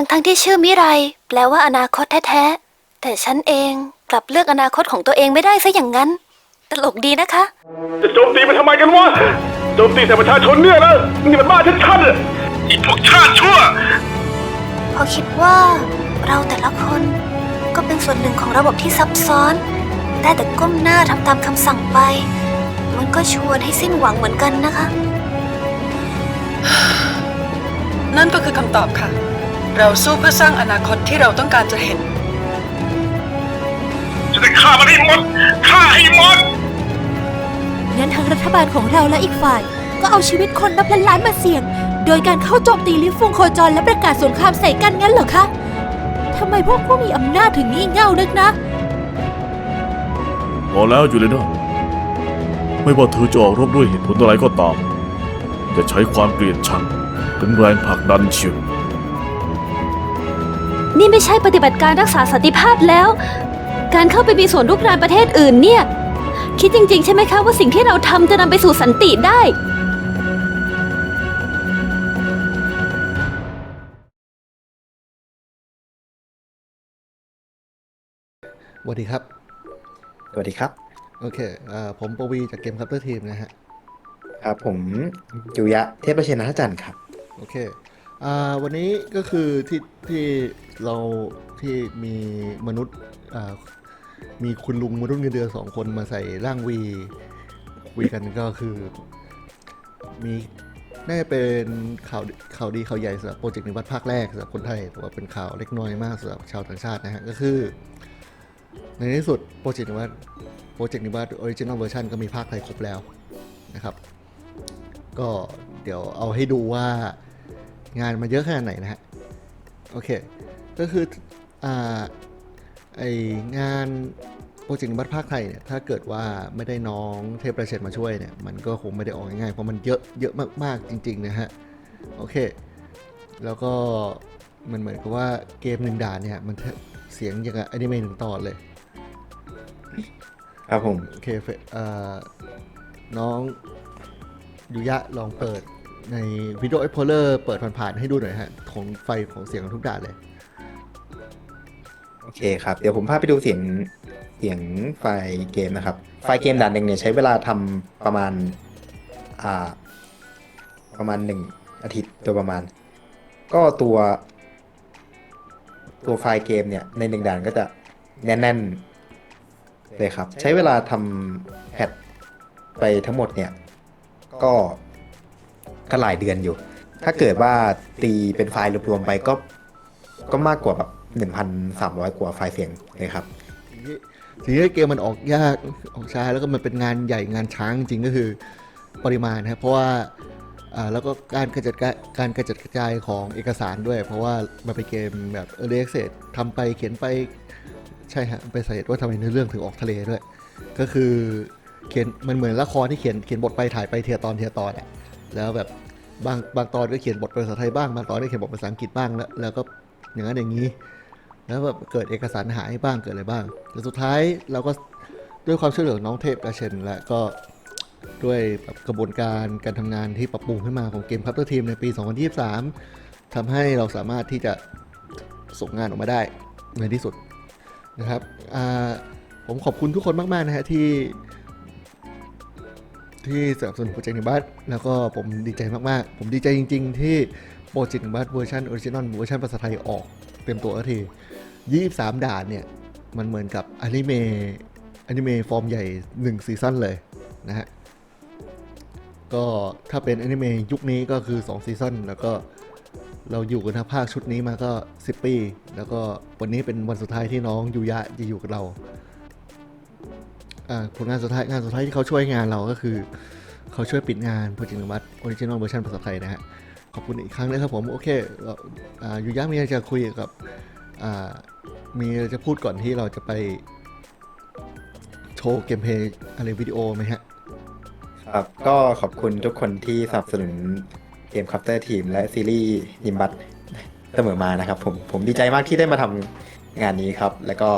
ทั้งๆที่ชื่อมิไร แปลว่าอนาคตแท้ๆ แต่ฉันเองกลับเลือกอนาคตของตัวเองไม่ได้ซะอย่างนั้น ตลกดีนะคะ จะโจมตีมันทำไมกันวะ โจมตีแต่ประชาชนเนี่ยนะนี่มันบ้าชัดๆอะอีพวกชาติชั่ว พอคิดว่าเราแต่ละคนก็เป็นส่วนหนึ่งของระบบที่ซับซ้อน ได้แต่ก้มหน้าทำตามคำสั่งไป มันก็ชวนให้สิ้นหวังเหมือนกันนะคะ นั่นก็คือคำตอบค่ะ เราสู้เพื่อสร้างอนาคตที่เราต้องการจะเห็น จะได้ฆ่ามันให้หมดฆ่าให้หมด งั้นทางรัฐบาลของเราและอีกฝ่าย ก็เอาชีวิตคนนับล้านล้านๆมาเสี่ยง โดยการเข้าโจมตีลิฟต์ฟงโคจรและประกาศสงครามใส่กันงั้นเหรอคะทำไมพวกผู้มีอำนาจถึงงี่เง่านักนะ พอแล้วอยู่เลยนะไม่ว่าเธอจะออกรบด้วยเหตุผลอะไรก็ตาม จะใช้ความเกลียดชังเป็นแรงผลักดันเชียว นี่ไม่ใช่ปฏิบัติการรักษาสันติภาพแล้ว การเข้าไปมีส่วนรุกรานประเทศอื่นเนี่ย คิดจริง ๆ ใช่ไหมคะว่าสิ่งที่เราทำจะนำไปสู่สันติได้ สวัสดีครับ สวัสดีครับ โอเคอ่าผมปวีจากเกมคัพเตอร์ทีมนะฮะ ครับผมยุยะเทพประเชนนัทจันทร์ครับ โอเค อ่าวันนี้ก็คือที่ที่เราที่มีมนุษย์อ่ามีคุณลุงมนุษย์เงินเดือนสองคนมาใส่ร่างวีคุยกันก็คือมีน่าจะเป็นข่าวข่าวดีข่าวใหญ่สำหรับโปรเจกต์นิวัตภาคแรกสำหรับคนไทยแต่ว่าเป็นข่าวเล็กน้อยมากสำหรับชาวต่างชาตินะฮะก็คือ ในที่สุดโปรเจกต์นิวัตโปรเจกต์นิวัตออริจินอลเวอร์ชันก็มีภาคไทยครบแล้วนะครับ ก็เดี๋ยวเอาให้ดูว่า งานมาเยอะขนาดไหนนะฮะ โอเค ก็คืออ่าไองานโปรเจกต์นิวัตภาคไทยเนี่ยถ้าเกิดว่าไม่ได้น้องเทพประเชษมาช่วยเนี่ยมันก็คงไม่ได้ออกง่ายๆเพราะมันเยอะเยอะมากๆจริงๆนะฮะโอเค แล้วก็มันเหมือนกับว่าเกมหนึ่งด่านเนี่ยมันเสียงอย่างกับอนิเมะหนึ่งตอนเลยครับผมโอเคเฟเอ่อน้องยุยะลองเปิด ในวิดีโอเอ็กโพเลอร์เปิดผ่านๆให้ดูหน่อยฮะ ของไฟของเสียงของทุกด่านเลย โอเคครับ เดี๋ยวผมพาไปดูเสียงเสียงไฟล์เกมนะครับ ไฟล์เกมด่านหนึ่งเนี่ยใช้เวลาทำประมาณอ่าประมาณหนึ่งอาทิตย์โดยประมาณ ก็ตัว ตัวไฟล์เกมเนี่ยในหนึ่งด่านก็จะแน่นๆเลยครับ ใช้เวลาทำแพทไปทั้งหมดเนี่ย ก็ ก็หลายเดือนอยู่ ถ้าเกิดว่าตีเป็นไฟล์รวมๆไปก็ก็มากกว่าแบบ1,300กว่าไฟล์เสียงเลยครับสิ่งที่เกมมันออกยากออกช้าแล้วก็มันเป็นงานใหญ่งานช้างจริงก็คือปริมาณครับเพราะว่าแล้วก็การกระจัดกรการกระจัดกระจายของเอกสารด้วย เพราะว่ามันเป็นเกมแบบ early access ทำไปเขียนไปใช่ฮะไปใส่ว่าทำไมเนื้อเรื่องถึงออกทะเลด้วย ก็คือเขียนมันเหมือนละครที่เขียนเขียนบทไปถ่ายไปเทียตอนเทียตอนอะ แล้วแบบบางบางตอนก็เขียนบทเป็นภาษาไทยบ้างบางตอนก็เขียนบทภาษาอังกฤษบ้างแล้วแล้วก็อย่างนั้นอย่างนี้ แล้วแบบเกิดเอกสารหายบ้างเกิดอะไรบ้างแต่สุดท้ายเราก็ด้วยความช่วยเหลือน้องเทพกระเชนและก็ด้วยแบบกระบวนการการทำงานที่ปรับปรุงขึ้นมาของเกมคัพเตอร์ทีมในปี 2023ทำให้เราสามารถที่จะส่งงานออกมาได้ในที่สุดนะครับผมขอบคุณทุกคนมาก ๆ นะฮะที่ ที่สนับสนุนโปรเจกต์ในบ้านแล้วก็ผมดีใจมากๆ ผมดีใจจริง ๆ ที่โปรเจกต์ในบ้านเวอร์ชันออริจินอลเวอร์ชันภาษาไทยออกเต็มตัวสักที23ด่านเนี่ย มันเหมือนกับอนิเมะอนิเมะฟอร์มใหญ่1ซีซั่นเลยนะฮะ ก็ถ้าเป็นอนิเมะยุคนี้ก็คือ2ซีซั่นแล้วก็เราอยู่กันทั้งภาคชุดนี้มาก็ 10 ปี แล้วก็วันนี้เป็นวันสุดท้ายที่น้องยูยะจะอยู่กับเรา ผลงานสุดท้ายงานสุดท้ายที่เขาช่วยงานเราก็คือ เขาช่วยปิดงานโปรเจกต์นวัดออริจินอลเวอร์ชันภาษาไทยนะฮะขอบคุณอีกครั้งนะครับผมโอเคเราอ่ยูยะมีจะคุยกับมีจะพูดก่อนที่เราจะไปโชว์เกมเพลย์อะไรวิดีโอไหมฮะครับก็ขอบคุณทุกคนที่สนับสนุนเกมคัพเตอร์ทีมและซีรีส์ยิมบัตเสมอมานะครับผมผมดีใจมากที่ได้มาทำงานนี้ครับ แล้วก็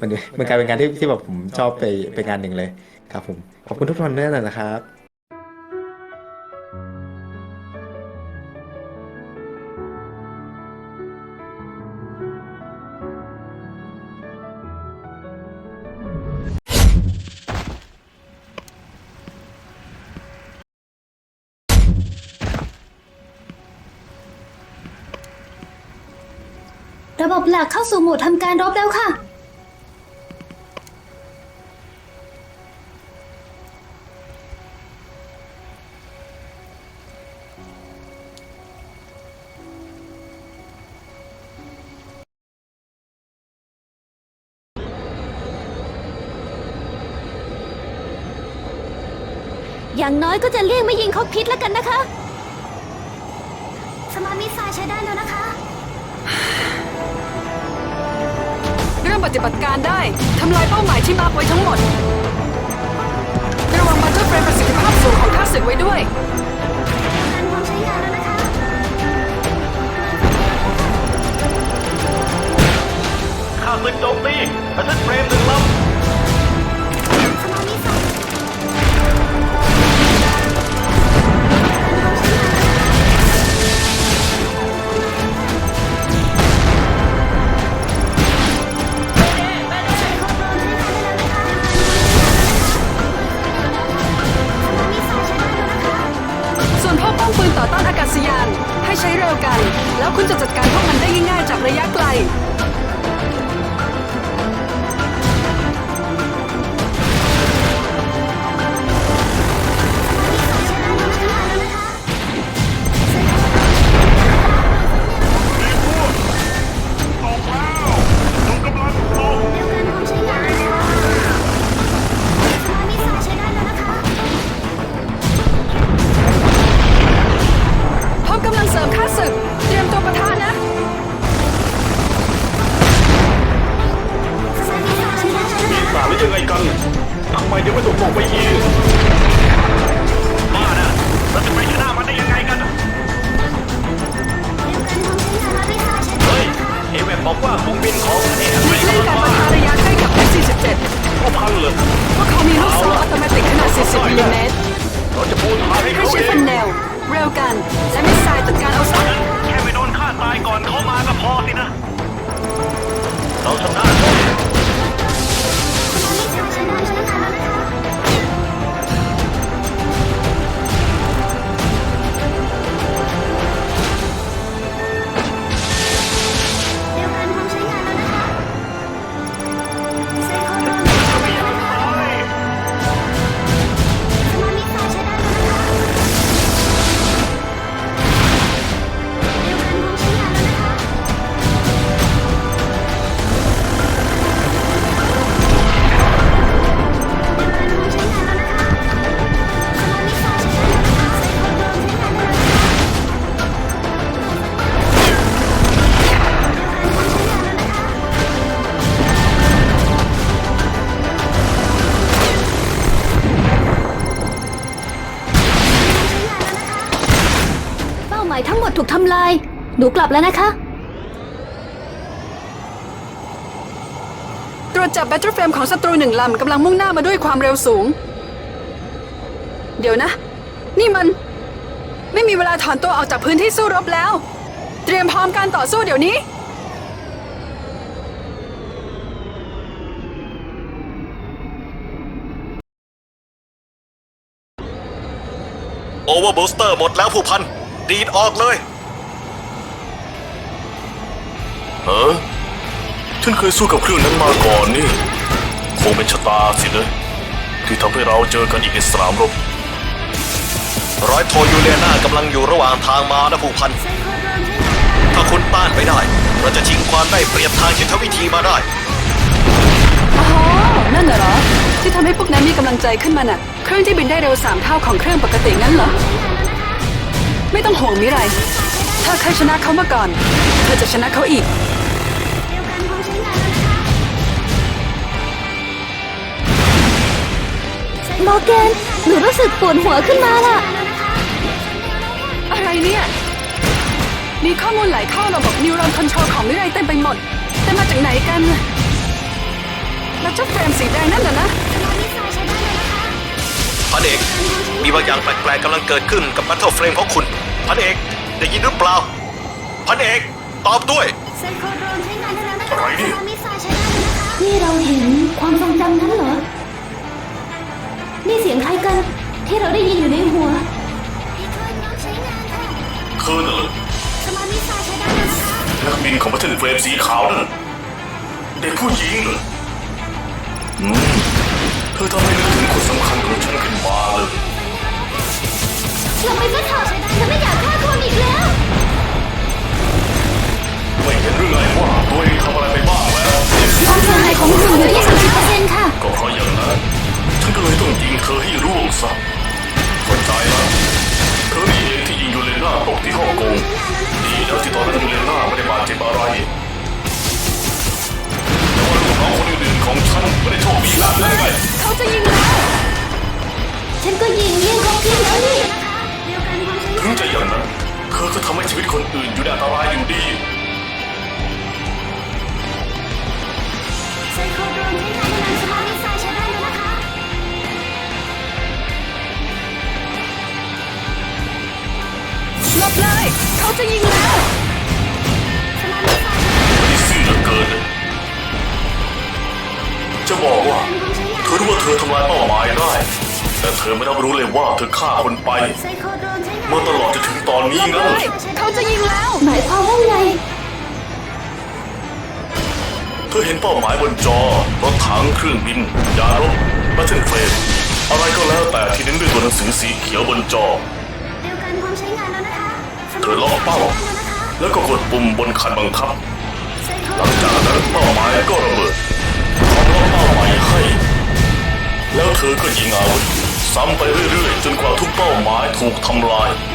มันมันกลายเป็นงานที่ที่แบบผมชอบไปไปงานหนึ่งเลยครับผมขอบคุณทุกท่านด้วยนะครับระบบหลักเข้าสู่โหมดทำการรบแล้วค่ะ อย่างน้อยก็จะเลี่ยงไม่ยิงคอกพิษแล้วกันนะคะ สมาร์ทมิสไซล์ใช้ได้แล้วนะคะ เริ่มปฏิบัติการได้ทำลายเป้าหมายที่มาร์กไว้ทั้งหมด ระวังบัตเตอร์เฟรมประสิทธิภาพสูงของข้าศึกไว้ด้วย การพร้อมใช้งานแล้วนะคะ ข้าศึกโจมตีบัตเทิลเฟรมหนึ่งลำ 40มิลลิเมตรเราจะปูทางให้ให้เขาใช้เอฟังนเนวเร็วกันและมิสไซล์จัดการเอาซะแค่ไม่โดนฆ่าตายก่อนเขามาก็พอสินะ เราชนะเขาเหนูกลับแล้วนะคะ ตรวจจับแบตเตอร์เฟรมของศัตรูหนึ่งลำกำลังมุ่งหน้ามาด้วยความเร็วสูง เดี๋ยวนะ นี่มัน ไม่มีเวลาถอนตัวออกจากพื้นที่สู้รบแล้ว เตรียมพร้อมการต่อสู้เดี๋ยวนี้ โอเวอร์บูสเตอร์หมดแล้วผู้พัน ดีดออกเลย เออฉันเคยสู้กับเครื่องนั้นมาก่อนนี่ คงเป็นชะตาสินะที่ทำให้เราเจอกันอีกในสนามรบ ร้อยโทยูเลียนากำลังอยู่ระหว่างทางมานะผู้พัน ถ้าคุณต้านไม่ได้ เราจะชิงความได้เปรียบทางยุทธวิธีมาได้อ๋อนั่นเหรอ ที่ทำให้พวกนั้นมีกำลังใจขึ้นมาน่ะ เครื่องที่บินได้เร็วสามเท่าของเครื่องปกติงั้นเหรอ ไม่ต้องห่วงมิไร ถ้าใครชนะเขามาก่อน เธอจะชนะเขาอีก โมเกนหนูรู้สึกปวดหัวขึ้นมาล่ะ อะไรเนี่ย มีข้อมูลไหลเข้าระบบนิวรอนคอนโทรลของมิไรเต็มไปหมด แต่มาจากไหนกันน่ะแล้วเจ้าเฟรมสีแดงนั่นน่ะนะ พันเอก มีบางอย่างแปลกๆกำลังเกิดขึ้นกับบัตเทิลเฟรมของคุณ พันเอก ได้ยินหรือเปล่า พันเอก ตอบด้วยอะไรนี่ นี่เราเห็น รมสีขาวนั่นเด็กผู้หญิงเหรออืมเธอทำให้นึกถึงคนสำคัญของฉันขึ้นมาเลยเราไปซะเถอะ ไม่ได้โชคดีแบบนั้นไงเขาจะยิงแล้ว ฉันก็ยิงเลี่ยงเขาขึ้นแล้วนี่ถึงจะอย่างนั้นเธอก็ทำให้ชีวิตคนอื่นอยู่ในอันตรายอยู่ดีไซโคโดรนใช้งานในสมาร์ทมิสไซล์ใช้ได้แล้วนะคะหลบเลย เขาจะยิงแล้ว ธอไม่รับรู้เลยว่าเธอฆ่าคนไปไซโคโดรนใช้งานมาตลอดจนถึงตอนนี้หลบงั้นเลยเขาจะยิงแล้ว หมายความว่าไง เธอเห็นเป้าหมายบนจอ รถถังเครื่องบิน ยานรบบัตเทิลเฟรมอะไรก็แล้วแต่ที่เน้นด้วยตัวหนังสือสีเขียวบนจอเดียวกันพร้อมใช้งานแล้วนะคะเธอล็อกเป้า แล้วก็กดปุ่มบนคันบังคับไซโคหลังจากนั้นเป้าหมายก็ระเบิดพร้อมล็อกเป้าหมายให้ แล้วเธอก็ยิงอาวุธ ซ้ำไปเรื่อยๆ จนกว่าทุกเป้าหมายถูกทำลาย